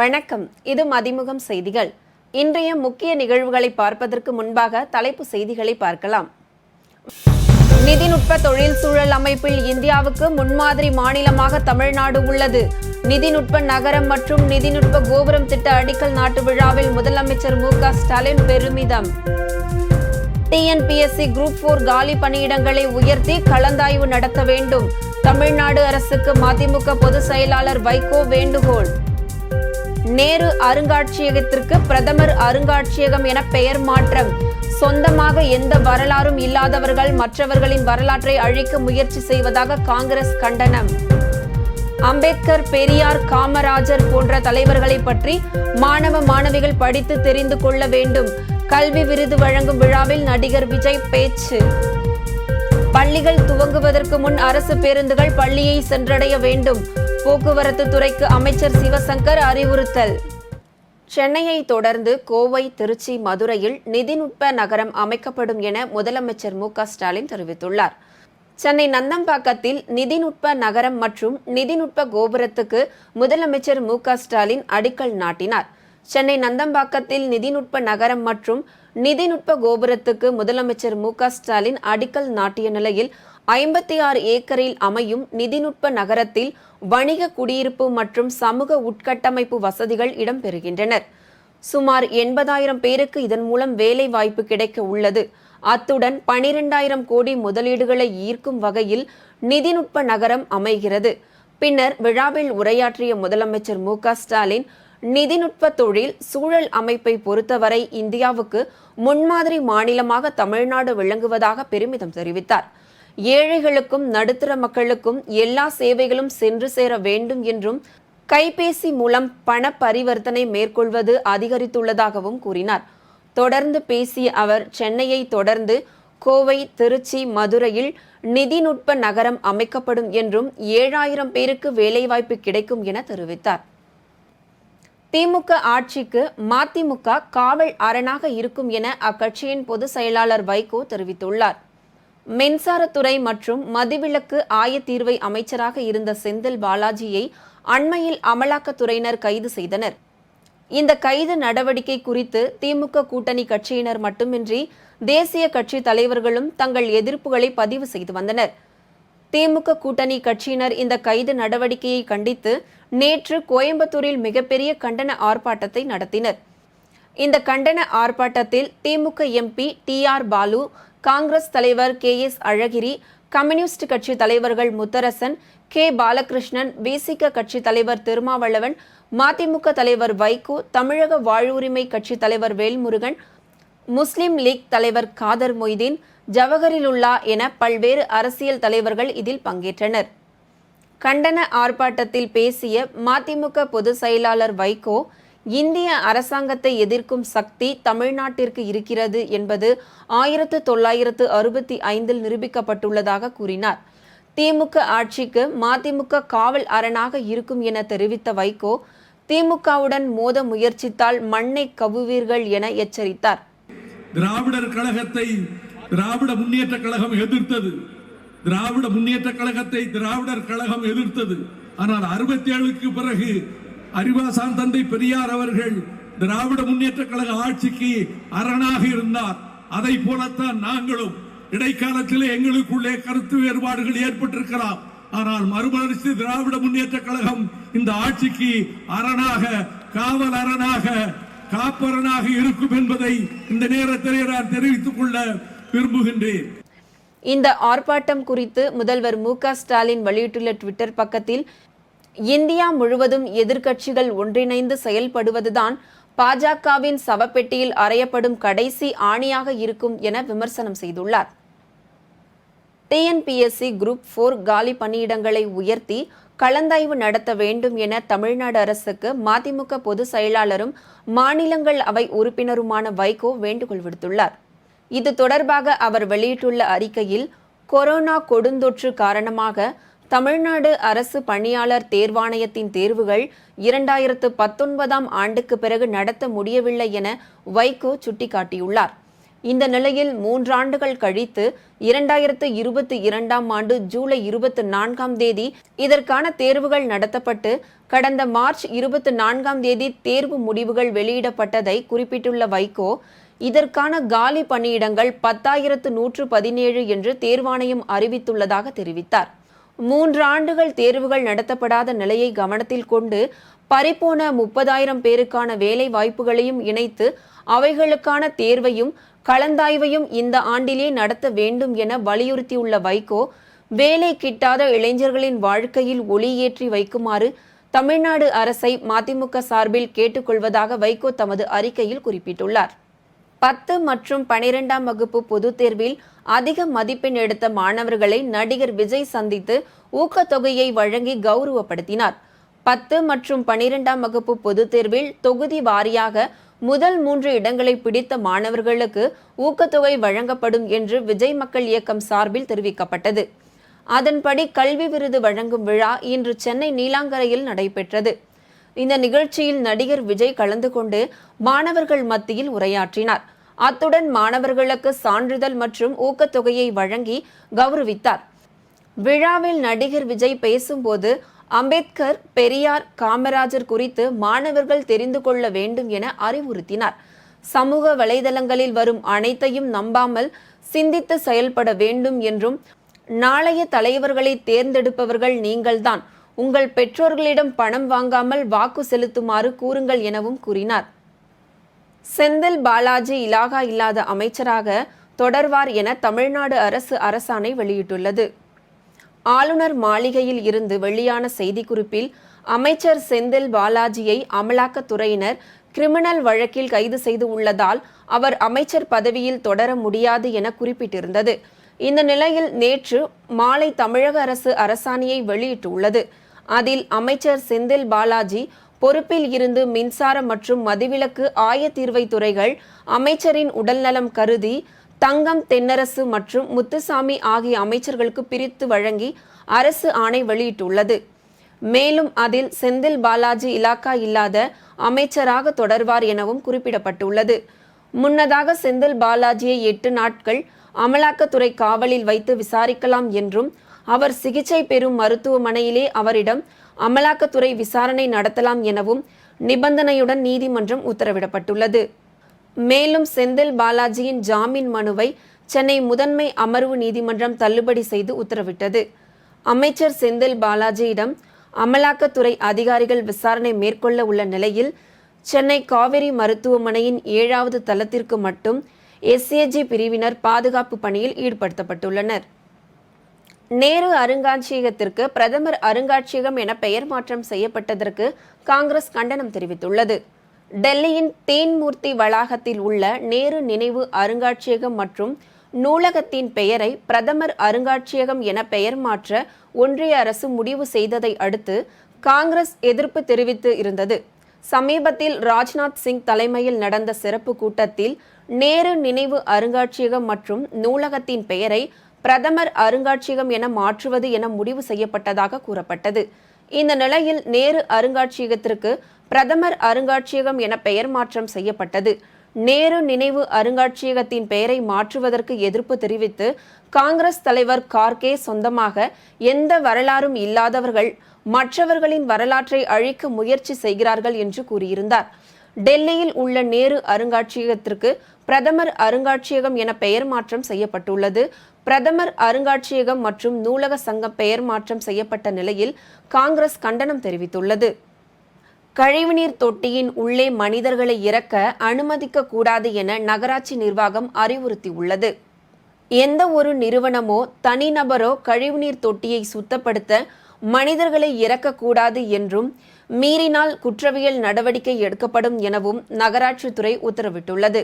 வணக்கம். இது மதிமுகம் செய்திகள். இன்றைய முக்கிய நிகழ்வுகளை பார்ப்பதற்கு முன்பாக தலைப்பு செய்திகளை பார்க்கலாம். நிதிநுட்ப தொழில் சூழல் அமைப்பில் இந்தியாவுக்கு முன்மாதிரி மாநிலமாக தமிழ்நாடு உள்ளது. நிதிநுட்ப நகரம் மற்றும் நிதிநுட்ப கோபுரம் திட்ட அடிக்கல் நாட்டு விழாவில் முதலமைச்சர் மு க ஸ்டாலின் பெருமிதம். டிஎன்பிஎஸ்சி குரூப் போர் காலி பணியிடங்களை உயர்த்தி கலந்தாய்வு நடத்த வேண்டும். தமிழ்நாடு அரசுக்கு மதிமுக பொதுச் செயலாளர் வைகோ வேண்டுகோள். நேரு அருங்காட்சியகத்திற்கு பிரதமர் அருங்காட்சியகம் என பெயர் மாற்றம். சொந்தமாக எந்த வரலாறும் இல்லாதவர்கள் மற்றவர்களின் வரலாற்றை அழிக்க முயற்சி செய்வதாக காங்கிரஸ் கண்டனம். அம்பேத்கர் பெரியார் காமராஜர் போன்ற தலைவர்களை பற்றி மாணவ மாணவிகள் படித்து தெரிந்து கொள்ள வேண்டும். கல்வி விருது வழங்கும் விழாவில் நடிகர் விஜய் பேச்சு. பள்ளிகள் துவங்குவதற்கு முன் அரசு பேருந்துகள் பள்ளியை சென்றடைய வேண்டும். போக்குவரத்து துறைக்கு அமைச்சர் சிவசங்கர் அறிவுறுத்தல். சென்னையை தொடர்ந்து கோவை திருச்சி மதுரையில் நிதிநுட்ப நகரம் அமைக்கப்படும் என முதலமைச்சர் மு ஸ்டாலின் தெரிவித்துள்ளார். சென்னை நந்தம்பாக்கத்தில் நிதிநுட்ப நகரம் மற்றும் நிதிநுட்ப கோபுரத்துக்கு முதலமைச்சர் மு ஸ்டாலின் அடிக்கல் நாட்டினார். சென்னை நந்தம்பாக்கத்தில் நிதிநுட்ப நகரம் மற்றும் நிதிநுட்ப கோபுரத்துக்கு முதலமைச்சர் மு ஸ்டாலின் அடிக்கல் நாட்டிய நிலையில் ஐம்பத்தி ஆறு ஏக்கரில் அமையும் நிதிநுட்ப நகரத்தில் வணிக குடியிருப்பு மற்றும் சமூக உட்கட்டமைப்பு வசதிகள் இடம்பெறுகின்றனர். சுமார் எண்பதாயிரம் பேருக்கு இதன் மூலம் வேலை வாய்ப்பு கிடைக்க உள்ளது. அத்துடன் பனிரெண்டாயிரம் கோடி முதலீடுகளை ஈர்க்கும் வகையில் நிதிநுட்ப நகரம் அமைகிறது. பின்னர் விழாவில் உரையாற்றிய முதலமைச்சர் மு ஸ்டாலின் நிதிநுட்ப தொழில் சூழல் அமைப்பை பொறுத்தவரை இந்தியாவுக்கு முன்மாதிரி மாநிலமாக தமிழ்நாடு விளங்குவதாக பெருமிதம் தெரிவித்தார். ஏழைகளுக்கும் நடுத்தர மக்களுக்கும் எல்லா சேவைகளும் சென்று சேர வேண்டும் என்றும் கைபேசி மூலம் பண பரிவர்த்தனை மேற்கொள்வது அதிகரித்துள்ளதாகவும் கூறினார். தொடர்ந்து பேசிய அவர் சென்னையை தொடர்ந்து கோவை திருச்சி மதுரையில் நிதிநுட்ப நகரம் அமைக்கப்படும் என்றும் ஏழாயிரம் பேருக்கு வேலைவாய்ப்பு கிடைக்கும் என தெரிவித்தார். திமுக ஆட்சிக்கு மதிமுக காவல் அரணாக இருக்கும் என அக்கட்சியின் பொதுச் செயலாளர் வைகோ தெரிவித்துள்ளார். மின்சாரத்துறை மற்றும் மதுவிலக்கு ஆயத்தீர்வை அமைச்சராக இருந்த செந்தில் பாலாஜியை அண்மையில் அமலாக்கத்துறையினர் கைது செய்தனர். இந்த கைது நடவடிக்கை குறித்து திமுக கூட்டணி கட்சியினர் மட்டுமின்றி தேசிய கட்சி தலைவர்களும் தங்கள் எதிர்ப்புகளை பதிவு செய்து வந்தனர். திமுக கூட்டணி கட்சியினர் இந்த கைது நடவடிக்கையை கண்டித்து நேற்று கோயம்புத்தூரில் மிகப்பெரிய கண்டன ஆர்ப்பாட்டத்தை நடத்தினர். இந்த கண்டன ஆர்ப்பாட்டத்தில் DMK MP T R Balu Congress தலைவர் கே எஸ் அழகிரி கம்யூனிஸ்ட் கட்சி தலைவர்கள் முத்தரசன் கே பாலகிருஷ்ணன் விசிக கட்சி தலைவர் திருமாவளவன் மதிமுக தலைவர் வைகோ தமிழக வாழ்வுரிமை கட்சி தலைவர் வேல்முருகன் முஸ்லிம் லீக் தலைவர் காதர் மொய்தீன் ஜவஹரிலுல்லா என பல்வேறு அரசியல் தலைவர்கள் இதில் பங்கேற்றனர். கண்டன ஆர்ப்பாட்டத்தில் பேசிய மதிமுக பொதுச் செயலாளர் வைகோ இந்திய அரசாங்கத்தை எதிர்க்கும் சக்தி தமிழ்நாட்டிற்கு இருக்கிறது என்பது ஆயிரத்து தொள்ளாயிரத்து அறுபத்தி ஐந்தில் நிரூபிக்கப்பட்டுள்ளதாக கூறினார். திமுக ஆட்சிக்கு மதிமுக காவல் அரணாக இருக்கும் என தெரிவித்த வைகோ திமுகவுடன் மோத முயற்சித்தால் மண்ணை கவுவீர்கள் என எச்சரித்தார். திராவிடர் கழகத்தை திராவிட முன்னேற்ற கழகம் எதிர்த்தது. திராவிட முன்னேற்ற கழகத்தை திராவிடர் கழகம் எதிர்த்தது. ஆனால் அறுபத்தி ஏழுக்கு பிறகு அறிவாசான் தந்தை பெரியார் அவர்கள் திராவிட முன்னேற்ற கழக ஆட்சிக்கு அரணாக இருந்தார். அதை போலத்தான் நாங்களும் இடைக்காலத்திலே எங்களுக்குள்ளே கருத்து வேறுபாடுகள் ஏற்பட்டிருக்கலாம். ஆனால் மறுமலர்ச்சி திராவிட முன்னேற்ற கழகம் இந்த ஆட்சிக்கு அரணாக காவல் அரணாக காப்பரனாக இருக்கும் என்பதை இந்த நேரத்திலே நான் தெரிவித்துக் கொள்ள விரும்புகின்றேன். இந்த ஆர்ப்பாட்டம் குறித்து முதல்வர் மு க ஸ்டாலின் வெளியிட்டுள்ள ட்விட்டர் பக்கத்தில் இந்தியா முழுவதும் எதிர்க்கட்சிகள் ஒன்றிணைந்து செயல்படுவதுதான் பாஜகவின் சவப்பெட்டியில் அறையப்படும் கடைசி ஆணியாக இருக்கும் என விமர்சனம் செய்துள்ளார். டிஎன்பிஎஸ்சி குரூப் போர் காலி பணியிடங்களை உயர்த்தி கலந்தாய்வு நடத்த வேண்டும் என தமிழ்நாடு அரசுக்கு மதிமுக பொதுச் செயலாளரும் மாநிலங்கள் அவை உறுப்பினருமான வைகோ வேண்டுகோள் விடுத்துள்ளார். இது தொடர்பாக அவர் வெளியிட்டுள்ள அறிக்கையில் கொரோனா கொடுந்தொற்று காரணமாக தமிழ்நாடு அரசு பணியாளர் தேர்வாணையத்தின் தேர்வுகள் இரண்டாயிரத்து பத்தொன்பதாம் ஆண்டுக்கு பிறகு நடத்த முடியவில்லை என வைகோ சுட்டிக்காட்டியுள்ளார். இந்த நிலையில் மூன்றாண்டுகள் கழித்து இரண்டாயிரத்து இருபத்தி இரண்டாம் ஆண்டு ஜூலை இருபத்தி நான்காம் தேதி இதற்கான தேர்வுகள் நடத்தப்பட்டு கடந்த மார்ச் இருபத்தி நான்காம் தேதி தேர்வு முடிவுகள் வெளியிடப்பட்டதை குறிப்பிட்டுள்ள வைகோ இதற்கான காலி பணியிடங்கள் பத்தாயிரத்து நூற்று பதினேழு என்று தேர்வாணையம் அறிவித்துள்ளதாக தெரிவித்தார். மூன்று ஆண்டுகள் தேர்வுகள் நடத்தப்படாத நிலையை கவனத்தில் கொண்டு பறிப்போன முப்பதாயிரம் பேருக்கான வேலை வாய்ப்புகளையும் இணைத்து அவைகளுக்கான தேர்வையும் கலந்தாய்வையும் இந்த ஆண்டிலே நடத்த வேண்டும் என வலியுறுத்தியுள்ள வைகோ வேலை கிட்டாத இளைஞர்களின் வாழ்க்கையில் ஒளியேற்றி வைக்குமாறு தமிழ்நாடு அரசை மதிமுக சார்பில் கேட்டுக்கொள்வதாக வைகோ தமது அறிக்கையில் குறிப்பிட்டுள்ளார். பத்து மற்றும் பனிரெண்டாம் வகுப்பு பொதுத் தேர்வில் அதிக மதிப்பெண் எடுத்த மாணவர்களை நடிகர் விஜய் சந்தித்து ஊக்கத்தொகையை வழங்கி கௌரவப்படுத்தினார். பத்து மற்றும் பனிரெண்டாம் வகுப்பு பொதுத் தேர்வில் தொகுதி வாரியாக முதல் மூன்று இடங்களை பிடித்த மாணவர்களுக்கு ஊக்கத்தொகை வழங்கப்படும் என்று விஜய் மக்கள் இயக்கம் சார்பில் தெரிவிக்கப்பட்டது. அதன்படி கல்வி விருது வழங்கும் விழா இன்று சென்னை நீலாங்கரையில் நடைபெற்றது. இந்த நிகழ்ச்சியில் நடிகர் விஜய் கலந்து கொண்டு மாணவர்கள் மத்தியில் உரையாற்றினார். அத்துடன் மாணவர்களுக்கு சான்றிதழ் மற்றும் ஊக்கத்தொகையை வழங்கி கௌரவித்தார். விழாவில் நடிகர் விஜய் பேசும்போது அம்பேத்கர் பெரியார் காமராஜர் குறித்து மாணவர்கள் தெரிந்து கொள்ள வேண்டும் என அறிவுறுத்தினார். சமூக வலைதளங்களில் வரும் அனைத்தையும் நம்பாமல் சிந்தித்து செயல்பட வேண்டும் என்றும் நாளைய தலைவர்களை தேர்ந்தெடுப்பவர்கள் நீங்கள்தான் உங்கள் பெற்றோர்களிடம் பணம் வாங்காமல் வாக்கு செலுத்துமாறு கூறுங்கள் எனவும் கூறினார். செந்தில் பாலாஜி இலாகா இல்லாத அமைச்சராக தொடர்வார் என தமிழ்நாடு அரசு அரசாணை வெளியிட்டுள்ளது. ஆளுநர் மாளிகையில் இருந்து வெளியான செய்திக்குறிப்பில் அமைச்சர் செந்தில் பாலாஜியை அமலாக்கத்துறையினர் கிரிமினல் வழக்கில் கைது செய்து உள்ளதால் அவர் அமைச்சர் பதவியில் தொடர முடியாது என குறிப்பிட்டிருந்தது. இந்த நிலையில் நேற்று மாலை தமிழக அரசு அரசாணையை வெளியிட்டுள்ளது. அதில் அமைச்சர் செந்தில் பாலாஜி பொறுப்பில் இருந்து மின்சாரம் மற்றும் மதுவிலக்கு ஆயத்தீர்வை துறைகள் அமைச்சரின் உடல்நலம் கருதி தங்கம் தென்னரசு மற்றும் முத்துசாமி ஆகிய அமைச்சர்களுக்கு பிரித்து வழங்கி அரசு ஆணை வெளியிட்டுள்ளது. மேலும் அதில் செந்தில் பாலாஜி இலாக்கா இல்லாத அமைச்சராக தொடர்வார் எனவும் குறிப்பிடப்பட்டுள்ளது. முன்னதாக செந்தில் பாலாஜியை எட்டு நாட்கள் அமலாக்கத்துறை காவலில் வைத்து விசாரிக்கலாம் என்றும் அவர் சிகிச்சை பெறும் மருத்துவமனையிலே அவரிடம் அமலாக்கத்துறை விசாரணை நடத்தலாம் எனவும் நிபந்தனையுடன் நீதிமன்றம் உத்தரவிடப்பட்டுள்ளது. மேலும் செந்தில் பாலாஜியின் ஜாமீன் மனுவை சென்னை முதன்மை அமர்வு நீதிமன்றம் தள்ளுபடி செய்து உத்தரவிட்டது. அமைச்சர் செந்தில் பாலாஜியிடம் அமலாக்கத்துறை அதிகாரிகள் விசாரணை மேற்கொள்ள உள்ள நிலையில் சென்னை காவிரி மருத்துவமனையின் ஏழாவது தளத்திற்கு மட்டும் எஸ்ஏஜி பிரிவினர் பாதுகாப்பு பணியில் ஈடுபடுத்தப்பட்டுள்ளனர். நேரு அருங்காட்சியகத்திற்கு பிரதமர் அருங்காட்சியகம் என பெயர் மாற்றம் செய்யப்பட்டதற்கு காங்கிரஸ் கண்டனம் தெரிவித்துள்ளது. டெல்லியின் தேன்மூர்த்தி வளாகத்தில் உள்ள நேரு நினைவு அருங்காட்சியகம் மற்றும் நூலகத்தின் பெயரை பிரதமர் அருங்காட்சியகம் என பெயர் மாற்ற ஒன்றிய அரசு முடிவு செய்ததை அடுத்து காங்கிரஸ் எதிர்ப்பு தெரிவித்து இருந்தது. சமீபத்தில் ராஜ்நாத் சிங் தலைமையில் நடந்த சிறப்பு கூட்டத்தில் நேரு நினைவு அருங்காட்சியகம் மற்றும் நூலகத்தின் பெயரை பிரதமர் அருங்காட்சியகம் என மாற்றுவது என முடிவு செய்யப்பட்டதாக கூறப்பட்டது. இந்த நிலையில் நேரு அருங்காட்சியகத்திற்கு பிரதமர் அருங்காட்சியகம் என பெயர் மாற்றம் செய்யப்பட்டது. நேரு நினைவு அருங்காட்சியகத்தின் பெயரை மாற்றுவதற்கு எதிர்ப்பு தெரிவித்து காங்கிரஸ் தலைவர் கார்கே சொந்தமாக எந்த வரலாறும் இல்லாதவர்கள் மற்றவர்களின் வரலாற்றை அழிக்க முயற்சி செய்கிறார்கள் என்று கூறியிருந்தார். டெல்லியில் உள்ள நேரு அருங்காட்சியகத்திற்கு பிரதமர் அருங்காட்சியகம் என பெயர் மாற்றம் செய்யப்பட்டுள்ளது. பிரதமர் அருங்காட்சியகம் மற்றும் நூலக சங்கம் பெயர் மாற்றம் செய்யப்பட்ட நிலையில் காங்கிரஸ் கண்டனம் தெரிவித்துள்ளது. கழிவுநீர் தொட்டியின் உள்ளே மனிதர்களை இறக்க அனுமதிக்க கூடாது என நகராட்சி நிர்வாகம் அறிவுறுத்தியுள்ளது. எந்த ஒரு நிறுவனமோ தனிநபரோ கழிவுநீர் தொட்டியை சுத்தப்படுத்த மனிதர்களை இறக்கக்கூடாது என்றும் மீறினால் குற்றவியல் நடவடிக்கை எடுக்கப்படும் எனவும் நகராட்சித்துறை உத்தரவிட்டுள்ளது.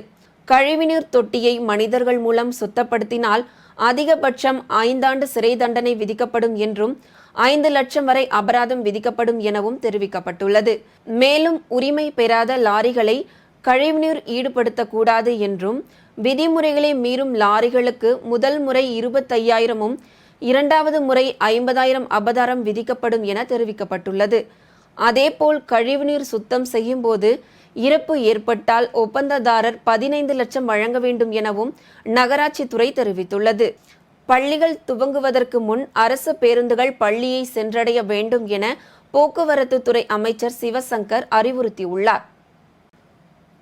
கழிவுநீர் தொட்டியை மனிதர்கள் மூலம் சுத்தப்படுத்தினால் அதிகபட்சம் ஐந்தாண்டு சிறை தண்டனை விதிக்கப்படும் என்றும் ஐந்து லட்சம் வரை அபராதம் விதிக்கப்படும் எனவும் தெரிவிக்கப்பட்டுள்ளது. மேலும் உரிமை பெறாத லாரிகளை கழிவுநீர் ஈடுபடுத்தக்கூடாது என்றும் விதிமுறைகளை மீறும் லாரிகளுக்கு முதல் முறை இருபத்தையாயிரமும் இரண்டாவது முறை ஐம்பதாயிரம் அபதாரம் விதிக்கப்படும் என தெரிவிக்கப்பட்டுள்ளது. அதேபோல் கழிவுநீர் சுத்தம் செய்யும் போது இறப்பு ஏற்பட்டால் ஒப்பந்ததாரர் பதினைந்து லட்சம் வழங்க வேண்டும் எனவும் நகராட்சித்துறை தெரிவித்துள்ளது. பள்ளிகள் துவங்குவதற்கு முன் அரசு பேருந்துகள் பள்ளியை சென்றடைய வேண்டும் என போக்குவரத்து துறை அமைச்சர் சிவசங்கர் அறிவுறுத்தியுள்ளார்.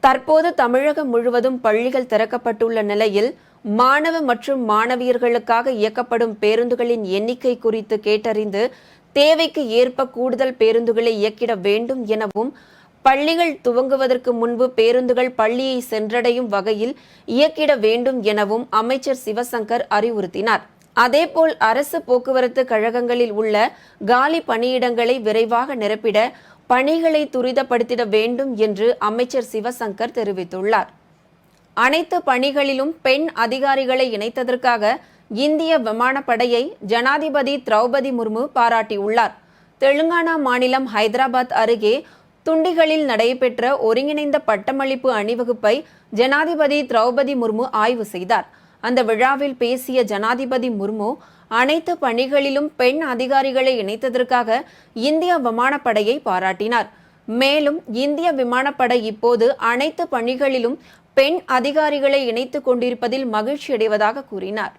தற்போது தமிழகம் முழுவதும் பள்ளிகள் திறக்கப்பட்டுள்ள நிலையில் மாணவ மற்றும் மாணவியர்களுக்காக இயக்கப்படும் பேருந்துகளின் எண்ணிக்கை குறித்து கேட்டறிந்து தேவைக்கு ஏற்ப கூடுதல் பேருந்துகளை இயக்கிட வேண்டும் எனவும் பள்ளிகள் துவங்குவதற்கு முன்பு பேருந்துகள் பள்ளியை சென்றடையும் வகையில் இயக்கிட வேண்டும் எனவும் அமைச்சர் சிவசங்கர் அறிவுறுத்தினார். அதேபோல் அரசு போக்குவரத்து கழகங்களில் உள்ள காலி பணியிடங்களை விரைவாக நிரப்பிட பணிகளை துரிதப்படுத்திட வேண்டும் என்று அமைச்சர் சிவசங்கர் தெரிவித்துள்ளார். அனைத்து பணிகளிலும் பெண் அதிகாரிகளை இணைத்ததற்காக இந்திய விமானப்படையை ஜனாதிபதி திரௌபதி முர்மு பாராட்டியுள்ளார். தெலுங்கானா மாநிலம் ஹைதராபாத் அருகே துண்டிகளில் நடைபெற்ற ஒருங்கிணைந்த பட்டமளிப்பு அணிவகுப்பை ஜனாதிபதி திரௌபதி முர்மு ஆய்வு செய்தார். அந்த விழாவில் பேசிய ஜனாதிபதி முர்மு அனைத்து பணிகளிலும் பெண் அதிகாரிகளை இணைத்ததற்காக இந்திய விமானப்படையை பாராட்டினார். மேலும் இந்திய விமானப்படை இப்போது அனைத்து பணிகளிலும் பெண் அதிகாரிகளை இணைத்துக் கொண்டிருப்பதில் மகிழ்ச்சியடைவதாக கூறினார்.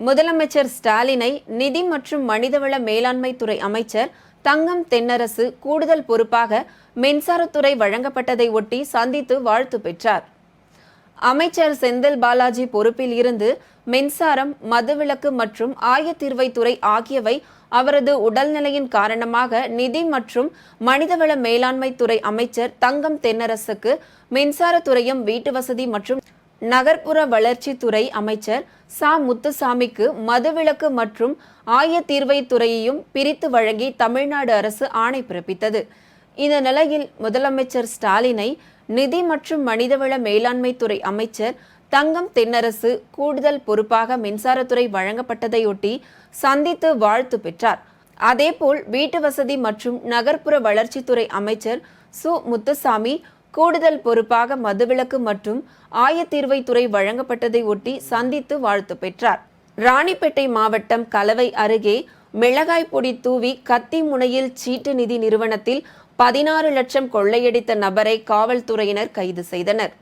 முதலமைச்சர் ஸ்டாலினை நிதி மற்றும் மனிதவள மேலாண்மை துறை அமைச்சர் தங்கம் தென்னரசு கூடுதல் பொறுப்பாக மின்சாரத்துறை வழங்கப்பட்டதை ஒட்டி சந்தித்து வாழ்த்து பெற்றார். அமைச்சர் செந்தில் பாலாஜி பொறுப்பில் இருந்து மின்சாரம் மதுவிலக்கு மற்றும் ஆயத்தீர்வைத்துறை ஆகியவை அவரது உடல்நிலையின் காரணமாக நிதி மற்றும் மனிதவள மேலாண்மை துறை அமைச்சர் தங்கம் தென்னரசுக்கு மின்சாரத்துறையும் வீட்டு வசதி மற்றும் நகர்ப்புற வளர்ச்சித்துறை அமைச்சர் சா. முத்துசாமிக்கு மதுவிலக்கு மற்றும் ஆயத்தீர்வைத் துறையையும் பிரித்து வழங்கி தமிழ்நாடு அரசு ஆணை பிறப்பித்தது. இந்த நிலையில் முதலமைச்சர் ஸ்டாலினை நிதி மற்றும் மனிதவள மேலாண்மை துறை அமைச்சர் தங்கம் தென்னரசு கூடுதல் பொறுப்பாக மின்சாரத்துறை வழங்கப்பட்டதையொட்டி சந்தித்து வாழ்த்து பெற்றார். அதேபோல் வீட்டு வசதி மற்றும் நகர்ப்புற வளர்ச்சித்துறை அமைச்சர் சு. முத்துசாமி கூடுதல் பொறுப்பாக மதுவிலக்கு மற்றும் ஆயத்தீர்வைத்துறை வழங்கப்பட்டதை ஒட்டி சந்தித்து வாழ்த்து பெற்றார். ராணிப்பேட்டை மாவட்டம் கலவை அருகே மிளகாய் பொடி தூவி கத்தி முனையில் சீட்டு நிதி நிறுவனத்தில் பதினாறு லட்சம் கொள்ளையடித்த நபரை காவல்துறையினர் கைது செய்தனர்.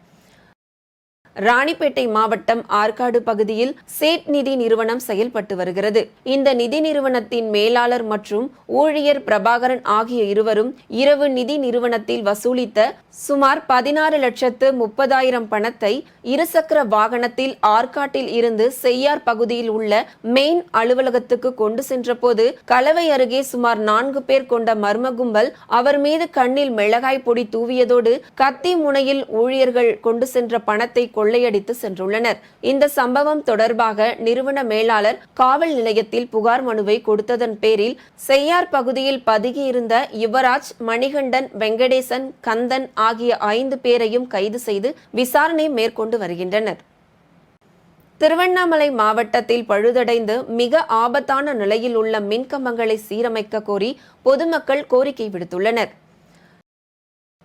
ராணிப்பேட்டை மாவட்டம் ஆற்காடு பகுதியில் சேட் நிதி நிறுவனம் செயல்பட்டு வருகிறது. இந்த நிதி நிறுவனத்தின் மேலாளர் மற்றும் ஊழியர் பிரபாகரன் ஆகிய இருவரும் இரவு நிதி நிறுவனத்தில் வசூலித்த சுமார் பதினாறு லட்சத்து முப்பதாயிரம் பணத்தை இருசக்கர வாகனத்தில் ஆற்காட்டில் இருந்து செய்யார் பகுதியில் உள்ள மெயின் அலுவலகத்துக்கு கொண்டு சென்றபோது கலவை அருகே சுமார் நான்கு பேர் கொண்ட மர்ம கும்பல் அவர் மீது கண்ணில் மிளகாய் பொடி தூவியதோடு கத்தி முனையில் ஊழியர்கள் கொண்டு சென்ற பணத்தை கொள்ளையடித்து சென்றுள்ளனர். இந்த சம்பவம் தொடர்பாக நிறுவன மேலாளர் காவல் நிலையத்தில் புகார் மனுவை கொடுத்ததன் பேரில் செய்யார் பகுதியில் பதுகியிருந்த யுவராஜ் மணிகண்டன் வெங்கடேசன் கந்தன் ஆகிய ஐந்து பேரையும் கைது செய்து விசாரணை மேற்கொண்டு வருகின்றனர். திருவண்ணாமலை மாவட்டத்தில் பழுதடைந்து மிக ஆபத்தான நிலையில் உள்ள மின்கம்பங்களை சீரமைக்க கோரி பொதுமக்கள் கோரிக்கை விடுத்துள்ளனர்.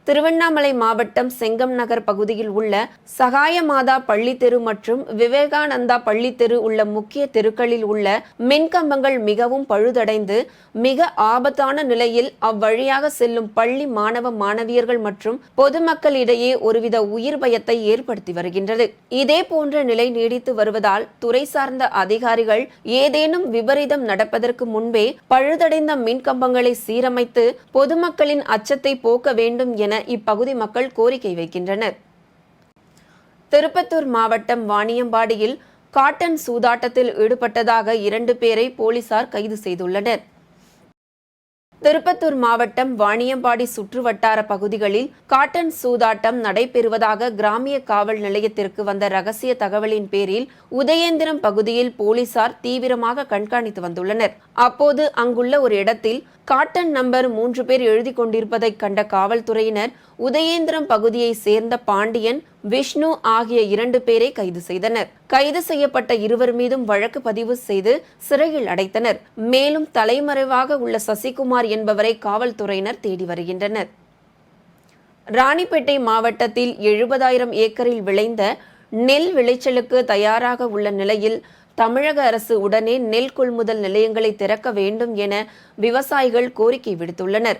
திருவண்ணாமலை மாவட்டம் செங்கம் நகர் பகுதியில் உள்ள சகாயமாதா பள்ளி தெரு மற்றும் விவேகானந்தா பள்ளி தெரு உள்ள முக்கிய தெருக்களில் உள்ள மின்கம்பங்கள் மிகவும் பழுதடைந்து மிக ஆபத்தான நிலையில் அவ்வழியாக செல்லும் பள்ளி மாணவ மாணவியர்கள் மற்றும் பொதுமக்களிடையே ஒருவித உயிர் பயத்தை ஏற்படுத்தி வருகின்றது. இதே போன்ற நிலை நீடித்து வருவதால் துறை சார்ந்த அதிகாரிகள் ஏதேனும் விபரீதம் நடப்பதற்கு முன்பே பழுதடைந்த மின்கம்பங்களை சீரமைத்து பொதுமக்களின் அச்சத்தை போக்க வேண்டும் என இப்பகுதி மக்கள் கோரிக்கை வைக்கின்றனர். திருப்பத்தூர் மாவட்டம் வாணியம்பாடியில் காட்டன் சூதாட்டத்தில் ஈடுபட்டதாக இரண்டு பேரை போலீசார் கைது செய்துள்ளனர். திருப்பத்தூர் மாவட்டம் வாணியம்பாடி சுற்றுவட்டார பகுதிகளில் காட்டன் சூதாட்டம் நடைபெறுவதாக கிராமிய காவல் நிலையத்திற்கு வந்த ரகசிய தகவலின் பேரில் உதயேந்திரம் பகுதியில் போலீசார் தீவிரமாக கண்காணித்து வந்துள்ளனர். அப்போது அங்குள்ள ஒரு இடத்தில் காட்டன் நம்பர் மூன்று பேர் எழுதி கொண்டிருப்பதைக் கண்ட காவல்துறையினர் உதயேந்திரம் பகுதியை சேர்ந்த பாண்டியன் விஷ்ணு ஆகிய இரண்டு பேரை கைது செய்தனர். கைது செய்யப்பட்ட இருவர் மீதும் வழக்கு பதிவு செய்து சிறையில் அடைத்தனர். மேலும் தலைமறைவாக உள்ள சசிகுமார் என்பவரை காவல்துறையினர் தேடி வருகின்றனர். ராணிப்பேட்டை மாவட்டத்தில் எழுபதாயிரம் ஏக்கரில் விளைந்த நெல் விளைச்சலுக்கு தயாராக உள்ள நிலையில் தமிழக அரசு உடனே நெல் கொள்முதல் நிலையங்களை திறக்க வேண்டும் என விவசாயிகள் கோரிக்கை விடுத்துள்ளனர்.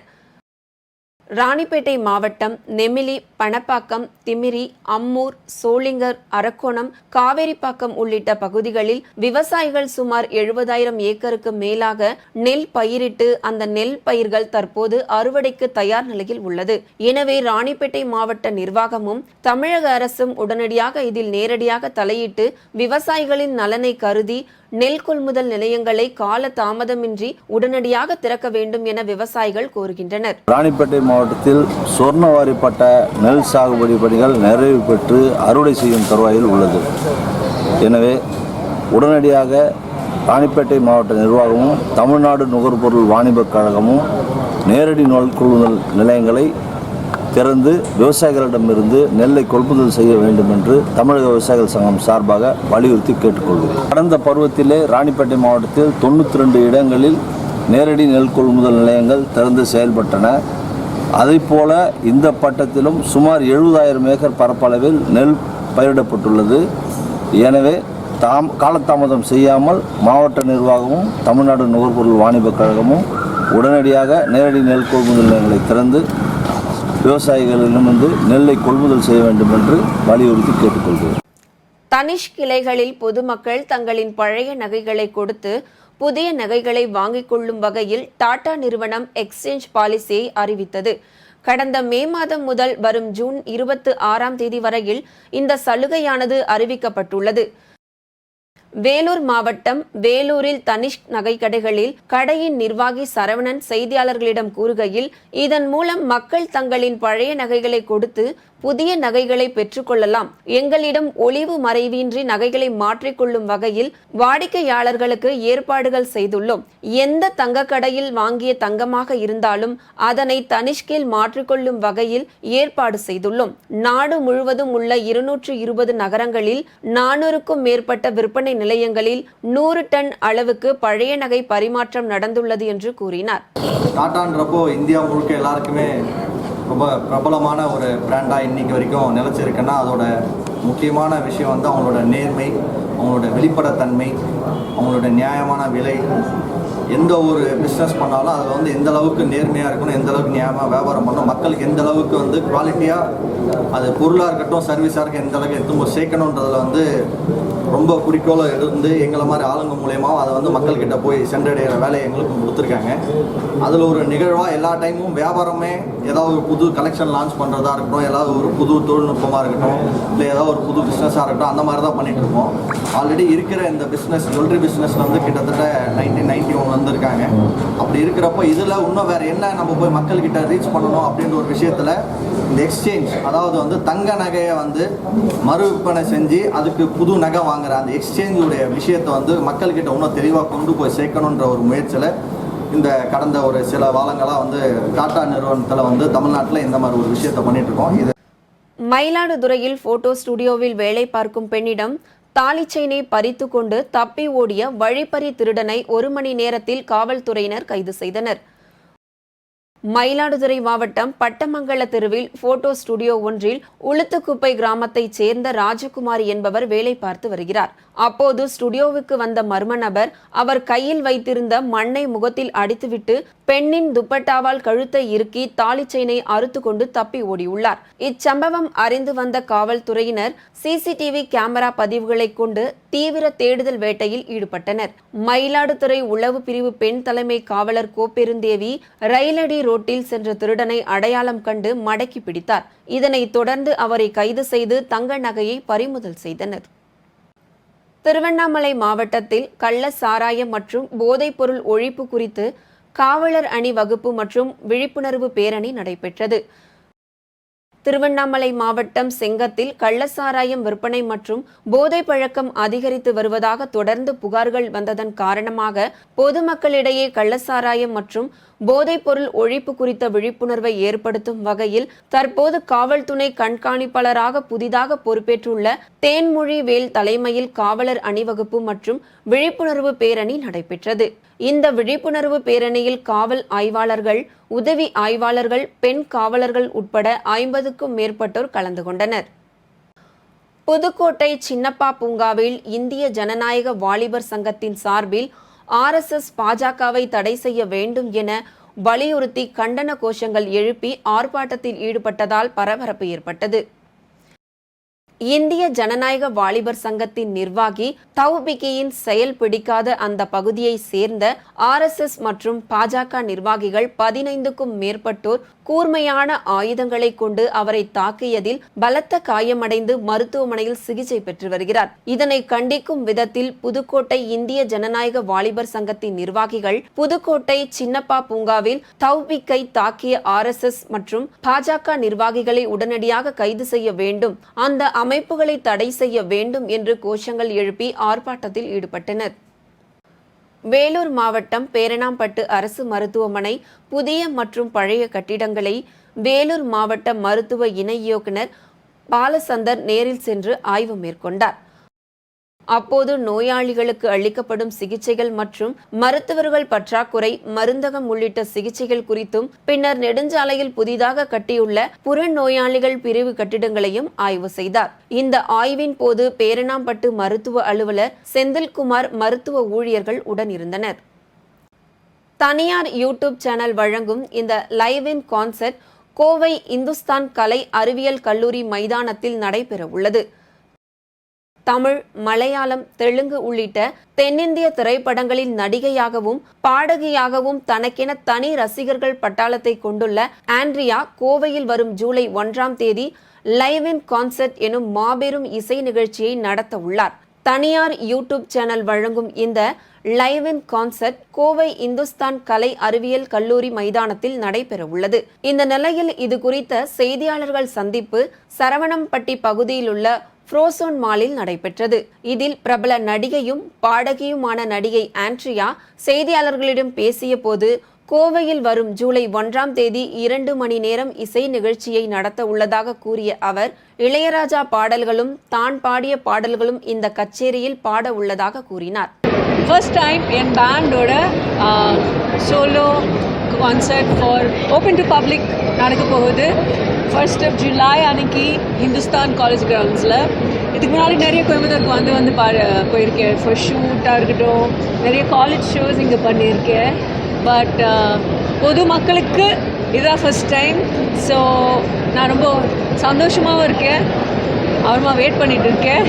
ராணிப்பேட்டை மாவட்டம் நெமிலி பணப்பாக்கம் திமிரி அம்மூர் சோளிங்கர் அரக்கோணம் காவேரிப்பாக்கம் உள்ளிட்ட பகுதிகளில் விவசாயிகள் சுமார் எழுபதாயிரம் ஏக்கருக்கு மேலாக நெல் பயிரிட்டு அந்த நெல் பயிர்கள் தற்போது அறுவடைக்கு தயார் நிலையில் உள்ளது. எனவே ராணிப்பேட்டை மாவட்ட நிர்வாகமும் தமிழக அரசும் உடனடியாக இதில் நேரடியாக தலையிட்டு விவசாயிகளின் நலனை கருதி நெல் கொள்முதல் நிலையங்களை கால தாமதமின்றி உடனடியாக திறக்க வேண்டும் என விவசாயிகள் கோருகின்றனர். ராணிப்பேட்டை மாவட்டத்தில் சொர்ணவாரிப்பட்ட நெல் சாகுபடி பணிகள் நிறைவு பெற்று அறுவடை செய்யும் தருவாயில் உள்ளது. எனவே உடனடியாக ராணிப்பேட்டை மாவட்ட நிர்வாகமும் தமிழ்நாடு நுகர்பொருள் வாணிபக் கழகமும் நேரடி நெல் கொள்முதல் நிலையங்களை திறந்து விவசாயிகளிடமிருந்து நெல்லை கொள்முதல் செய்ய வேண்டும் என்று தமிழக விவசாயிகள் சங்கம் சார்பாக வலியுறுத்தி கேட்டுக்கொள்கிறேன் கடந்த பருவத்திலே ராணிப்பேட்டை மாவட்டத்தில் தொண்ணூற்றி ரெண்டு இடங்களில் நேரடி நெல் கொள்முதல் நிலையங்கள் திறந்து செயல்பட்டன. அதைப்போல இந்த பட்டத்திலும் சுமார் எழுபதாயிரம் ஏக்கர் பரப்பளவில் நெல் பயிரிடப்பட்டுள்ளது. எனவே தாம் காலதாமதம் செய்யாமல் மாவட்ட நிர்வாகமும் தமிழ்நாடு நுகர்பொருள் வாணிபக் கழகமும் உடனடியாக நேரடி நெல் கொள்முதல் நிலையங்களை திறந்து விவசாயிகளிடமிருந்து நெல்லை கொள்முதல் செய்ய வேண்டும் என்று வலியுறுத்தி கேட்டுக்கொள்கிறேன். தனிஷ் கிளைகளில் பொதுமக்கள் தங்களின் பழைய நகைகளை கொடுத்து புதிய நகைகளை வாங்கிக் கொள்ளும் வகையில் டாடா நிறுவனம் எக்ஸ்சேஞ்ச் பாலிசியை அறிவித்தது. கடந்த மே மாதம் முதல் வரும் ஜூன் இருபத்து ஆறாம் தேதி வரையில் இந்த சலுகையானது அறிவிக்கப்பட்டுள்ளது. வேலூர் மாவட்டம் வேலூரில் தனிஷ்க் நகைக்கடைகளில் கடையின் நிர்வாகி சரவணன் செய்தியாளர்களிடம் கூறுகையில் இதன் மூலம் மக்கள் தங்களின் பழைய நகைகளை கொடுத்து புதிய நகைகளை பெற்றுக்கொள்ளலாம். எங்களிடம் ஒளிவு மறைவின்றி நகைகளை மாற்றிக்கொள்ளும் வகையில் வாடிக்கையாளர்களுக்கு ஏற்பாடுகள் செய்துள்ளோம். எந்த தங்க கடையில் வாங்கிய தங்கமாக இருந்தாலும் அதனை தனிஷ்கில் மாற்றிக்கொள்ளும் வகையில் ஏற்பாடு செய்துள்ளோம். நாடு முழுவதும் உள்ள இருநூற்று இருபது நகரங்களில் நானூறுக்கும் மேற்பட்ட விற்பனை நிலையங்களில் நூறு டன் அளவுக்கு பழைய நகை பரிமாற்றம் நடந்துள்ளது என்று கூறினார். இந்தியா முழுக்க எல்லாருக்குமே ரொம்ப பிரபலமான ஒரு பிராண்டாக இன்றைக்கி வரைக்கும் நிலச்சிருக்குன்னா அதோட முக்கியமான விஷயம் வந்து அவங்களோட நேர்மை அவங்களோட வெளிப்படைத்தன்மை அவங்களோட நியாயமான விலை எந்த ஒரு பிஸ்னஸ் பண்ணாலும் அதில் வந்து எந்த அளவுக்கு நேர்மையாக இருக்கணும் எந்த அளவுக்கு நியாயமாக வியாபாரம் பண்ணணும் மக்களுக்கு எந்த அளவுக்கு வந்து குவாலிட்டியாக அது பொருளாக இருக்கட்டும் சர்வீஸாக இருக்கட்டும் எந்த அளவுக்கு எடுத்து சேர்க்கணுன்றதில் சேர்க்கணுன்றதுல வந்து ரொம்ப குறிக்கோளாக இருந்து எங்களை மாதிரி ஆளுங்க மூலயமா அதை வந்து மக்கள்கிட்ட போய் சென்றடைகிற வேலையை எங்களுக்கும் கொடுத்துருக்காங்க. அதில் ஒரு நிகழ்வாக எல்லா டைமும் வியாபாரமே ஏதாவது ஒரு புது கலெக்ஷன் லான்ச் பண்ணுறதா இருக்கட்டும் ஏதாவது ஒரு புது தொழில்நுட்பமாக இருக்கட்டும் இல்லை ஏதாவது ஒரு புது பிஸ்னஸாக இருக்கட்டும் அந்த மாதிரி தான் பண்ணிகிட்ருக்கோம் ஆல்ரெடி இருக்கிற இந்த பிஸ்னஸ் ஜுவல்லரி பிஸ்னஸில் வந்து கிட்டத்தட்ட நைன்டீன் நைன்டி ஒன் வந்திருக்காங்க. அப்படி இருக்கிறப்போ இதில் இன்னும் வேறு என்ன நம்ம போய் மக்கள்கிட்ட ரீச் பண்ணணும் அப்படின்ற ஒரு விஷயத்தில் இந்த எக்ஸ்சேஞ்ச் அதாவது வந்து தங்க நகையை வந்து மறு விற்பனை செஞ்சு அதுக்கு புது நகை வாங்குற அந்த எக்ஸ்சேஞ்சுடைய விஷயத்தை வந்து மக்கள்கிட்ட இன்னும் தெளிவாக கொண்டு போய் சேர்க்கணுன்ற ஒரு முயற்சியில் இந்த கடந்த ஒரு சில வாரங்களாக வந்து டாடா நிறுவனத்தில் வந்து தமிழ்நாட்டில் இந்த மாதிரி ஒரு விஷயத்தை பண்ணிட்டு இருக்கோம். இது மயிலாடுதுறையில் போட்டோ ஸ்டுடியோவில் வேலை பார்க்கும் பெண்ணிடம் தாலிச்செயினை பறித்து கொண்டு தப்பி ஓடிய வழிப்பறி திருடனை ஒரு மணி நேரத்தில் காவல்துறையினர் கைது செய்தனர். மயிலாடுதுறை மாவட்டம் பட்டமங்கல தெருவில் போட்டோ ஸ்டுடியோ ஒன்றில் உளுத்துக்குப்பை கிராமத்தைச் சேர்ந்த ராஜகுமாரி என்பவர் வேலை பார்த்து வருகிறார். அப்போது ஸ்டுடியோவுக்கு வந்த மர்ம நபர் அவர் கையில் வைத்திருந்த மண்ணை முகத்தில் அடித்துவிட்டு பெண்ணின் துப்பட்டாவால் கழுத்தை இறுக்கி தாலி அறுத்து கொண்டு தப்பி ஓடியுள்ளார். இச்சம்பவம் அறிந்து வந்த காவல்துறையினர் சிசிடிவி கேமரா பதிவுகளை கொண்டு தீவிர தேடுதல் வேட்டையில் ஈடுபட்டனர். மயிலாடுதுறை உளவு பிரிவு பெண் தலைமை காவலர் கோப்பெருந்தேவி ரயிலடி ரோட்டில் சென்ற திருடனை அடையாளம் கண்டு மடக்கி பிடித்தார். இதனைத் தொடர்ந்து அவரை கைது செய்து தங்க நகையை பறிமுதல் செய்தனர். திருவண்ணாமலை மாவட்டத்தில் கள்ள சாராயம் மற்றும் போதைப்பொருள் ஒழிப்பு குறித்து காவலர் அணி வகுப்பு மற்றும் விழிப்புணர்வு பேரணி நடைபெற்றது. திருவண்ணாமலை மாவட்டம் செங்கத்தில் கள்ளசாராயம் விற்பனை மற்றும் போதை பழக்கம் அதிகரித்து வருவதாக தொடர்ந்து புகார்கள் வந்ததன் காரணமாக பொதுமக்களிடையே கள்ளசாராயம் மற்றும் போதைப்பொருள் ஒழிப்பு குறித்த விழிப்புணர்வை ஏற்படுத்தும் வகையில் தற்போது காவல்துணை கண்காணிப்பாளராக புதிதாக பொறுப்பேற்றுள்ள தேன்மொழி வேல் தலைமையில் காவலர் அணிவகுப்பு மற்றும் விழிப்புணர்வு பேரணி நடைபெற்றது. இந்த விழிப்புணர்வு பேரணியில் காவல் ஆய்வாளர்கள் உதவி ஆய்வாளர்கள் பெண் காவலர்கள் உட்பட ஐம்பதுக்கும் மேற்பட்டோர் கலந்து கொண்டனர். புதுக்கோட்டை சின்னப்பா பூங்காவில் இந்திய ஜனநாயக வாலிபர் சங்கத்தின் சார்பில் ஆர்எஸ்எஸ் பாஜகவை தடை செய்ய வேண்டும் என வலியுறுத்தி கண்டன கோஷங்கள் எழுப்பி ஆர்ப்பாட்டத்தில் ஈடுபட்டதால் பரபரப்பு ஏற்பட்டது. இந்திய ஜனநாயக வாலிபர் சங்கத்தின் நிர்வாகி தௌபிகியின் செயல் பிடிக்காத அந்த பகுதியை சேர்ந்த ஆர்எஸ்எஸ் மற்றும் பாஜக நிர்வாகிகள் பதினைந்துக்கும் மேற்பட்டோர் கூர்மையான ஆயுதங்களை கொண்டு அவரை தாக்கியதில் பலத்த காயமடைந்து மருத்துவமனையில் சிகிச்சை பெற்று வருகிறார். இதனை கண்டிக்கும் விதத்தில் புதுக்கோட்டை இந்திய ஜனநாயக வாலிபர் சங்கத்தின் நிர்வாகிகள் புதுக்கோட்டை சின்னப்பா பூங்காவில் தௌபிக்கை தாக்கிய ஆர்எஸ்எஸ் மற்றும் பாஜக நிர்வாகிகளை உடனடியாக கைது செய்ய வேண்டும். அந்த அமைப்புகளை தடை செய்ய வேண்டும் என்று கோஷங்கள் எழுப்பி ஆர்ப்பாட்டத்தில் ஈடுபட்டனர். வேலூர் மாவட்டம் பேரணாம்பட்டு அரசு மருத்துவமனை புதிய மற்றும் பழைய கட்டிடங்களை வேலூர் மாவட்ட மருத்துவ இணை இயக்குனர் பாலசந்தர் நேரில் சென்று ஆய்வு மேற்கொண்டார். அப்போது நோயாளிகளுக்கு அளிக்கப்படும் சிகிச்சைகள் மற்றும் மருத்துவர்கள் பற்றாக்குறை மருந்தகம் உள்ளிட்ட சிகிச்சைகள் குறித்தும் பின்னர் நெடுஞ்சாலையில் புதிதாக கட்டியுள்ள புறநோயாளிகள் பிரிவு கட்டிடங்களையும் ஆய்வு செய்தார். இந்த ஆய்வின் போது பேரணாம்பட்டு மருத்துவ அலுவலர் செந்தில்குமார் மருத்துவ ஊழியர்கள் உடன் இருந்தனர். தனியார் யூடியூப் சேனல் வழங்கும் இந்த live in concert Kovai Hindustan கலை அறிவியல் கல்லூரி மைதானத்தில் நடைபெற உள்ளது தமிழ் மலையாளம் தெலுங்கு உள்ளிட்ட தென்னிந்திய திரைப்படங்களில் நடிகையாகவும் பாடகியாகவும் தனக்கென தனி ரசிகர்கள் பட்டாளத்தை கொண்டுள்ள ஆண்ட்ரியா கோவையில் வரும் ஜூலை ஒன்றாம் தேதி லைவ் இன் கான்சர்ட் எனும் மாபெரும் இசை நிகழ்ச்சியை நடத்த உள்ளார். தனியார் யூடியூப் சேனல் வழங்கும் இந்த live in concert Kovai Hindustan கலை அறிவியல் கல்லூரி மைதானத்தில் நடைபெற உள்ளது. இந்த நிலையில் இது குறித்த செய்தியாளர்கள் சந்திப்பு சரவணம்பட்டி பகுதியில் உள்ள ஃப்ரோசோன் மாலில் நடைபெற்றது. இதில் பிரபல நடிகையும் பாடகியுமான நடிகை ஆண்ட்ரியா செய்தியாளர்களிடம் பேசிய போது கோவையில் வரும் ஜூலை ஒன்றாம் தேதி இரண்டு மணி நேரம் இசை நிகழ்ச்சியை நடத்த உள்ளதாக கூறிய அவர் இளையராஜா பாடல்களும் தான் பாடிய பாடல்களும் இந்த கச்சேரியில் பாட உள்ளதாக கூறினார். ஃபர்ஸ்ட் டைம் என் பேண்டோட solo concert for open to public நடக்க போகுது. ஃபர்ஸ்ட் ஆஃப் ஜூலை அன்னைக்கு ஹிந்துஸ்தான் காலேஜ் கிரவுண்ட்ஸில் இதுக்கு முன்னாடி நிறைய கோயம்புத்தூருக்கு வந்து வந்து பாடு போயிருக்கேன். ஃபார் ஷூட்டாக இருக்கட்டும் நிறைய காலேஜ் ஷோஸ் இங்கே பண்ணியிருக்கேன். பட் பொது மக்களுக்கு இதுதான் ஃபர்ஸ்ட் டைம் ஸோ நான் ரொம்ப சந்தோஷமாகவும் இருக்கேன். அவருமா வெயிட் பண்ணிட்டு இருக்கேன்.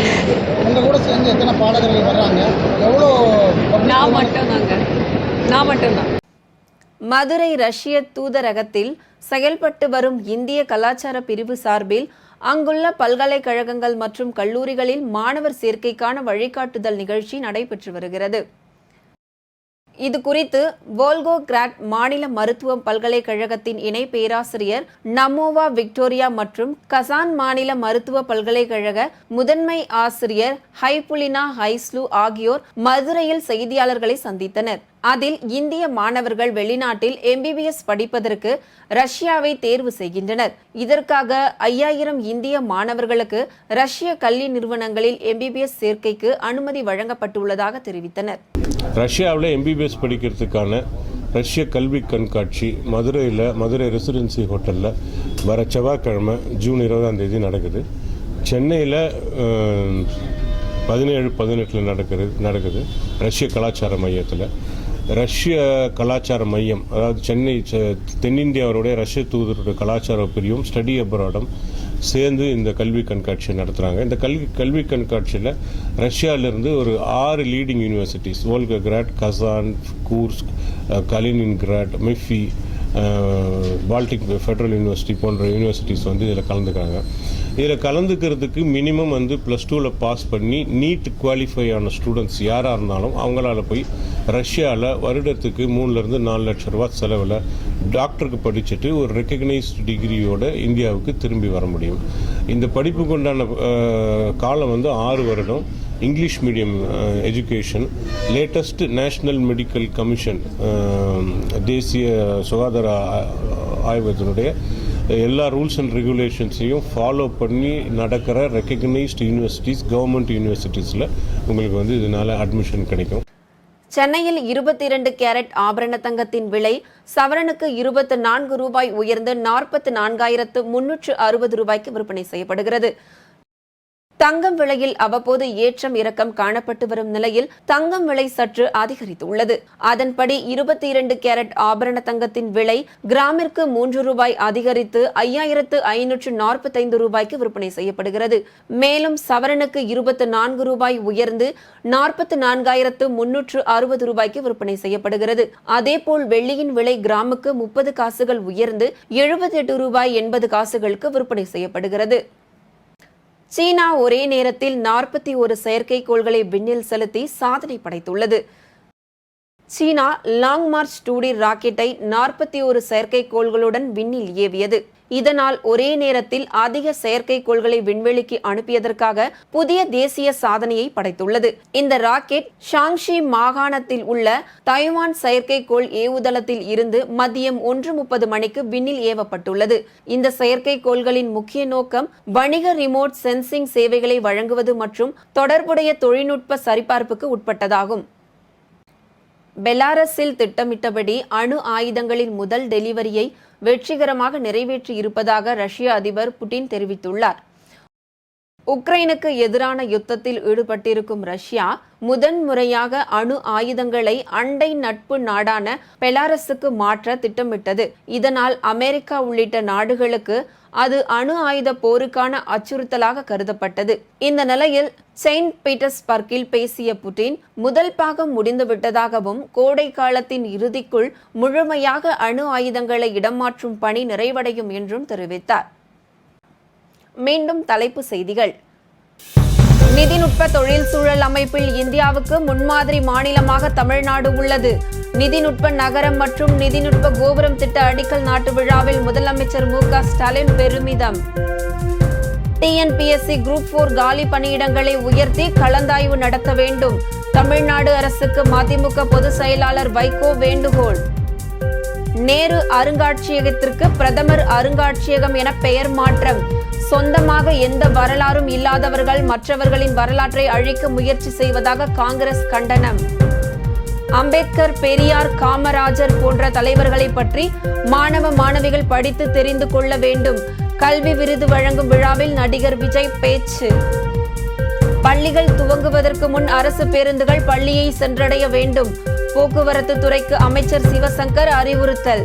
உங்கள் கூட சேர்ந்து எத்தனை பாடகர்கள் வர்றாங்க? எவ்வளோ நான் மட்டும் தாங்க நான் மட்டும்தான். மதுரை ரஷ்ய தூதரகத்தில் செயல்பட்டு வரும் இந்திய கலாச்சார பிரிவு சார்பில் அங்குள்ள பல்கலைக்கழகங்கள் மற்றும் கல்லூரிகளில் மாணவர் சேர்க்கைக்கான வழிகாட்டுதல் நிகழ்ச்சி நடைபெற்று வருகிறது. இது குறித்து வோல்கோ கிராக் மாநில மருத்துவ பல்கலைக்கழகத்தின் இணை பேராசிரியர் நமோவா விக்டோரியா மற்றும் கசான் மாநில மருத்துவ பல்கலைக்கழக முதன்மை ஆசிரியர் ஹைபுலினா ஹைஸ்லு ஆகியோர் மதுரையில் செய்தியாளர்களை சந்தித்தனர். அதில் இந்திய மாணவர்கள் வெளிநாட்டில் எம்பிபிஎஸ் படிப்பதற்கு ரஷ்யாவை தேர்வு செய்கின்றனர். இதற்காக ஐயாயிரம் இந்திய மாணவர்களுக்கு ரஷ்ய கல்வி நிறுவனங்களில் எம்பிபிஎஸ் சேர்க்கைக்கு அனுமதி வழங்கப்பட்டுள்ளதாக தெரிவித்தனர். ரஷ்யாவில் எம்பிபிஎஸ் படிக்கிறதுக்கான ரஷ்ய கல்வி கண்காட்சி மதுரையில் மதுரை ரெசிடென்சி ஹோட்டலில் வர செவ்வாய்க்கிழமை ஜூன் இருபதாம் தேதி நடக்குது. சென்னையில் பதினேழு பதினெட்டில் நடக்கிறது நடக்குது. ரஷ்ய கலாச்சார மையத்தில். ரஷ்ய கலாச்சார மையம் அதாவது சென்னை செ- ரஷ்ய தூதருடைய கலாச்சார பிரிவும் ஸ்டடி அப்ராடும் சேர்ந்து இந்த கல்வி கண்காட்சியை நடத்துகிறாங்க இந்த கல்வி கல்வி கண்காட்சியில் ரஷ்யாவிலிருந்து ஒரு ஆறு leading universities Volgograd Kazan Kursk ah, Kaliningrad MEPhI Baltic federal university போன்ற யூனிவர்சிட்டிஸ் வந்து இதில் கலந்துக்கிறாங்க. இதில் கலந்துக்கிறதுக்கு மினிமம் வந்து ப்ளஸ் டூவில் பாஸ் பண்ணி நீட் குவாலிஃபை ஆன ஸ்டூடெண்ட்ஸ் யாராக இருந்தாலும் அவங்களால போய் ரஷ்யாவில் வருடத்துக்கு மூணுலேருந்து நாலு லட்ச ரூபா செலவில் டாக்டருக்கு படிச்சுட்டு ஒரு ரெக்கக்னைஸ்டு டிகிரியோட இந்தியாவுக்கு திரும்பி வர முடியும். இந்த படிப்புக்கு உண்டான காலம் வந்து ஆறு வருடம். English medium education latest national medical commission தேசிய சுகாதார ஆய்வகத்தினுடைய எல்லா ரூல்ஸ் அண்ட் ரெகுலேஷன்ஸையும் ஃபாலோ பண்ணி நடக்கிற ரெக்கக்னைஸ்டு யூனிவர்சிட்டிஸ் கவர்மெண்ட் யூனிவர்சிட்டிஸில் உங்களுக்கு வந்து இதனால் அட்மிஷன் கிடைக்கும். சென்னையில் இருபத்தி இரண்டு கேரட் ஆபரண தங்கத்தின் விலை சவரனுக்கு இருபத்து நான்கு ரூபாய் உயர்ந்து நாற்பத்து நான்காயிரத்து முன்னூற்று அறுபது ரூபாய்க்கு விற்பனை செய்யப்படுகிறது. தங்கம் விலையில் அவ்வப்போது ஏற்றம் இறக்கம் காணப்பட்டு வரும் நிலையில் தங்கம் விலை சற்று அதிகரித்துள்ளது. அதன்படி இருபத்தி இரண்டு கேரட் ஆபரண தங்கத்தின் விலை கிராமிற்கு மூன்று ரூபாய் அதிகரித்து ஐயாயிரத்து ஐநூற்று நாற்பத்தைந்து ரூபாய்க்கு விற்பனை செய்யப்படுகிறது. மேலும் சவரனுக்கு இருபத்து நான்கு ரூபாய் உயர்ந்து நாற்பத்து நான்காயிரத்து முன்னூற்று அறுபது ரூபாய்க்கு விற்பனை செய்யப்படுகிறது. அதேபோல் வெள்ளியின் விலை கிராமுக்கு முப்பது காசுகள் உயர்ந்து எழுபத்தி எட்டு ரூபாய் எண்பது காசுகளுக்கு விற்பனை செய்யப்படுகிறது. சீனா ஒரே நேரத்தில் நாற்பத்தி ஒரு செயற்கைக்கோள்களை விண்ணில் செலுத்தி சாதனை படைத்துள்ளது. சீனா லாங் மார்ச் டூடி ராக்கெட்டை நாற்பத்தி ஒரு செயற்கைக்கோள்களுடன் விண்ணில் ஏவியது. இதனால் ஒரே நேரத்தில் அதிக செயற்கைக்கோள்களை விண்வெளிக்கு அனுப்பியதற்காக புதிய தேசிய சாதனையை படைத்துள்ளது. இந்த ராக்கெட் ஷாங்ஷி மாகாணத்தில் உள்ள தைவான் செயற்கைக்கோள் ஏவுதளத்தில் இருந்து மதியம் ஒன்று முப்பது மணிக்கு விண்ணில் ஏவப்பட்டுள்ளது. இந்த செயற்கைக்கோள்களின் முக்கிய நோக்கம் வணிக ரிமோட் சென்சிங் சேவைகளை வழங்குவது மற்றும் தொடர்புடைய தொழில்நுட்ப சரிபார்ப்புக்கு உட்பட்டதாகும். பெலாரஸில் திட்டமிட்டபடி அணு ஆயுதங்களின் முதல் டெலிவரியை வெற்றிகரமாக நிறைவேற்றி இருப்பதாக ரஷ்ய அதிபர் புட்டின் தெரிவித்துள்ளார். உக்ரைனுக்கு எதிரான யுத்தத்தில் ஈடுபட்டிருக்கும் ரஷ்யா முதன்முறையாக அணு ஆயுதங்களை அண்டை நட்பு நாடான பெலாரஸுக்கு மாற்ற திட்டமிட்டது. இதனால் அமெரிக்கா உள்ளிட்ட நாடுகளுக்கு அது அணு ஆயுத போருக்கான அச்சுறுத்தலாக கருதப்பட்டது. இந்த நிலையில் செயின்ட் பீட்டர்ஸ்பர்க்கில் பேசிய புட்டின் முதல் பாகம் முடிந்துவிட்டதாகவும் கோடை காலத்தின் இறுதிக்குள் முழுமையாக அணு ஆயுதங்களை இடமாற்றும் பணி நிறைவடையும் என்றும் தெரிவித்தார். மீண்டும் தலைப்பு செய்திகள். நிதிநுட்ப தொழில் சூழல் அமைப்பில் இந்தியாவுக்கு முன்மாதிரி மாநிலமாக தமிழ்நாடு உள்ளது. நிதிநுட்ப நகரம் மற்றும் நிதிநுட்ப கோபுரம் திட்ட அடிக்கல் நாட்டு விழாவில் முதலமைச்சர் மு க ஸ்டாலின் பெருமிதம். டிஎன்பிஎஸ்சி குரூப் போர் காலி பணியிடங்களை உயர்த்தி கலந்தாய்வு நடத்த வேண்டும். தமிழ்நாடு அரசுக்கு மதிமுக பொதுச் செயலாளர் வைகோ வேண்டுகோள். நேரு அருங்காட்சியகத்திற்கு பிரதமர் அருங்காட்சியகம் என பெயர் மாற்றம். சொந்தமாக எந்த வரலாறும் இல்லாதவர்கள் மற்றவர்களின் வரலாற்றை அழிக்க முயற்சி செய்வதாக காங்கிரஸ் கண்டனம். அம்பேத்கர் பெரியார் காமராஜர் போன்ற தலைவர்களை பற்றி மாணவ மாணவிகள் படித்து தெரிந்து கொள்ள வேண்டும். கல்வி விருது வழங்கும் விழாவில் நடிகர் விஜய் பேச்சு. பள்ளிகள் துவங்குவதற்கு முன் அரசு பேருந்துகள் பள்ளியை சென்றடைய வேண்டும். போக்குவரத்து துறைக்கு அமைச்சர் சிவசங்கர் அறிவுறுத்தல்.